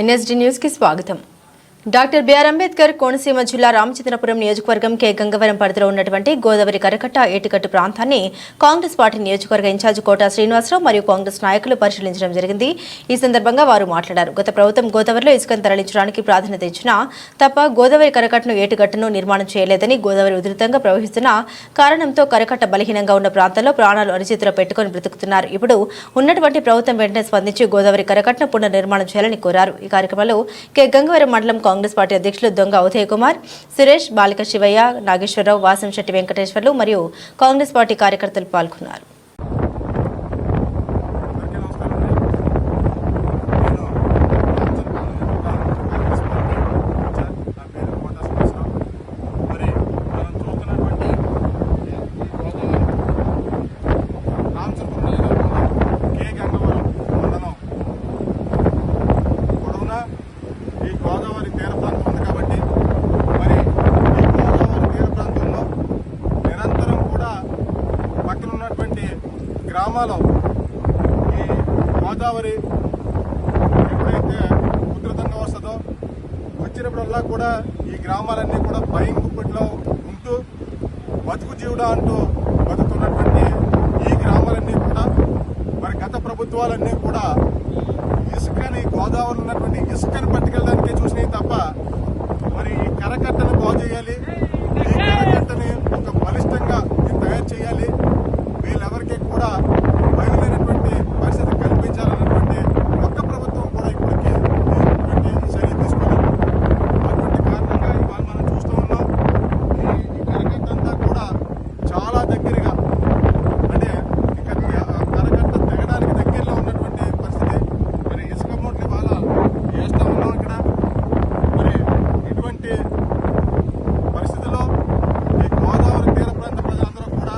NSD న్యూస్కి స్వాగతం. Doctor BR Ambedkar Konaseema జిల్లా రామచంద్రపురం నియోజకవర్గం కే గంగవరం పరిధిలో ఉన్నటువంటి గోదావరి కరకట్ట ఏటికట్టు ప్రాంతాన్ని కాంగ్రెస్ పార్టీ నియోజకవర్గ ఇన్ఛార్జ్ కోట శ్రీనివాసరావు మరియు కాంగ్రెస్ నాయకులు పరిశీలించడం జరిగింది. ఈ సందర్భంగా వారు మాట్లాడారు. గత ప్రభుత్వం గోదావరిలో ఇసుకను తరలించడానికి ప్రాధాన్యత ఇచ్చినా తప్ప గోదావరి కరకట్టను ఏటికట్టును నిర్మాణం చేయలేదని గోదావరి ఉధృతంగా ప్రవహిస్తున్న కారణంతో కరకట్ట బలహీనంగా ఉన్న ప్రాంతాల్లో ప్రాణాలు అరిచేతిలో పెట్టుకుని బ్రతుకుతున్నారు. ఇప్పుడు ఉన్నటువంటి ప్రభుత్వం వెంటనే స్పందించి గోదావరి కరకట్టను పునర్నిర్మాణం చేయాలని కోరారు. ఈ కార్యక్రమంలో కె గంగవరం మండలం కాంగ్రెస్ పార్టీ అధ్యక్షులు దొంగ ఉదయ్ కుమార్ సురేష్ బాలిక శివయ్య నాగేశ్వరరావు వాసంశెట్టి వెంకటేశ్వర్లు మరియు కాంగ్రెస్ పార్టీ కార్యకర్తలు పాల్గొన్నారు అందరికీ నమస్కారం అండి నేను రామచంద్రపురం జిల్లా కాంగ్రెస్ పార్టీ ఇన్ఛార్జ్. నా పేరు కోట శ్రీనివాసరావు. మరి మనం చూస్తున్నటువంటి ఈ గోదావరి రామచంద్రపురం నియోజకవర్గం కే గంగవరం మండలం పొడవునా ఈ గోదావరి తీర ప్రాంతం ఉంది కాబట్టి మరి ఈ గోదావరి తీర ప్రాంతంలో నిరంతరం కూడా పక్కన ఉన్నటువంటి గ్రామాలు ఈ గోదావరి ఎప్పుడైతే ఉధృతంగా వస్తుందో వచ్చినప్పుడల్లా కూడా ఈ గ్రామాలన్నీ కూడా భయం గుప్పట్లో ఉంటూ బతుకు జీవుడా అంటూ బతుకుతున్నటువంటి ఈ గ్రామాలన్నీ కూడా మరి గత ప్రభుత్వాలన్నీ కూడా ఇసుకని గోదావరి ఉన్నటువంటి ఇసుకని పట్టుకెళ్ళడానికే చూసినాయి తప్ప మరి ఈ కరకట్టను బాగు చేయాలి ఈ కరకట్టని ఒక బలిష్టంగా దీన్ని తయారు చేయాలి వీళ్ళెవరికి కూడా బయలుదేరినటువంటి పరిస్థితి కల్పించాలన్నటువంటి ఒక్క ప్రభుత్వం కూడా ఇప్పటికీ ఇటువంటి చర్య తీసుకోలేదు అటువంటి కారణంగా ఇవాళ మనం చూస్తూ ఉన్నాం ఈ ఈ కరకట్ట అంతా కూడా చాలా దగ్గరగా అంటే ఇక కరకట్ట తెగడానికి దగ్గరలో ఉన్నటువంటి పరిస్థితి మరి ఇసుక మూటలు ఇవాళ వేస్తూ ఉన్నాం ఇక్కడ మరి ఇటువంటి పరిస్థితుల్లో ఈ గోదావరి తీర ప్రాంత ప్రజలందరూ కూడా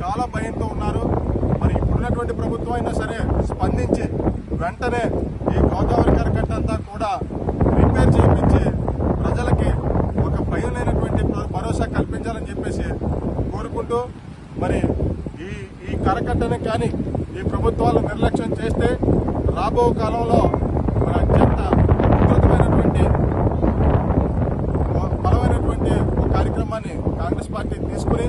చాలా భయంతో ఉన్నారు ఎటువంటి ప్రభుత్వం అయినా సరే స్పందించి వెంటనే ఈ గోదావరి కరకట్ట అంతా కూడా రిపేర్ చేయించి ప్రజలకి ఒక భయం లేనటువంటి భరోసా కల్పించాలని చెప్పేసి కోరుకుంటూ మరి ఈ ఈ కరకట్టని కానీ ఈ ప్రభుత్వాలు నిర్లక్ష్యం చేస్తే రాబో కాలంలో మన అత్యంత ఉధృతమైనటువంటి బలమైనటువంటి ఒక కార్యక్రమాన్ని కాంగ్రెస్ పార్టీ తీసుకుని